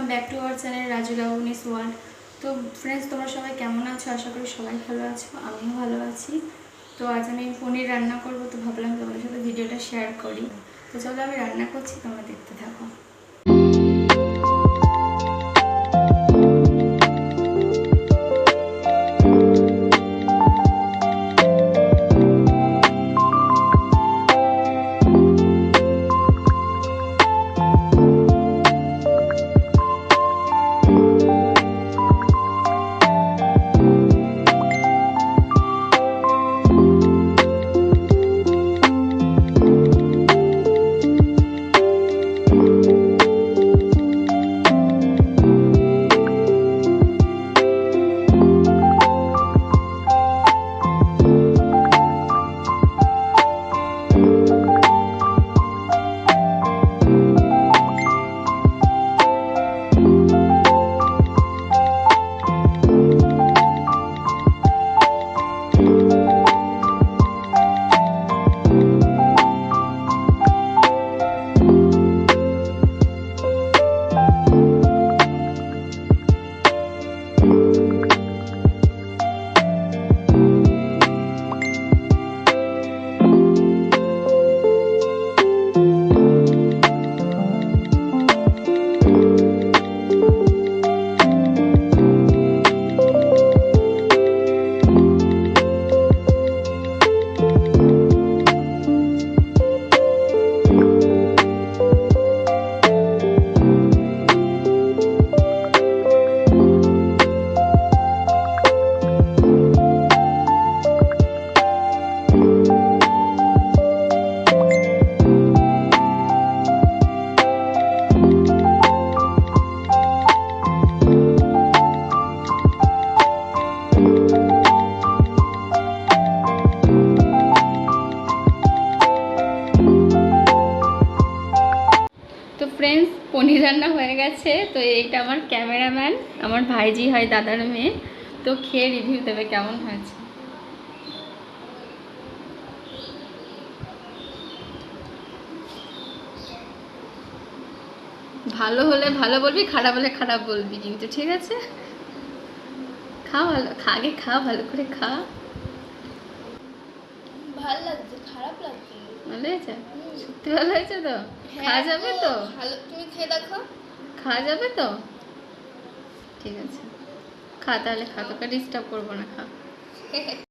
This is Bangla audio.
Welcome back to our channel Raju Labani's world তো ফ্রেন্ডস তোমরা সবাই কেমন আছো? আশা করি সবাই ভালো আছো, আমিও ভালো আছি। তো আজ আমি পনির রান্না করব, তো ভাবলাম তোমাদের সাথে ভিডিওটা শেয়ার করি। তো চলো আমি রান্না করছি, তোমরা দেখতে থাকো। ফ্রেন্ডস পনির রান্না হয়ে গেছে। তো এইটা আমার ক্যামেরাম্যান, আমার ভাইজি হয় দাদার মেয়ে। তো খেয়ে রিভিউ দেবে কেমন হয়েছে। ভালো হলে ভালো বলবি, খারাপ হলে খারাপ বলবি, কিন্তু ঠিক আছে। খা ভালো, খা, আগে খা, ভালো করে খা। ভালো লাগছে খারাপ লাগছে। ভালো হয়েছে? সত্যি ভালো হয়েছে তো? খাওয়া যাবে তো? ভালো। তুমি খেয়ে দেখো। খাওয়া যাবে তো? ঠিক আছে। খা তাহলে খা। তোকে ডিস্টার্ব করব না খা।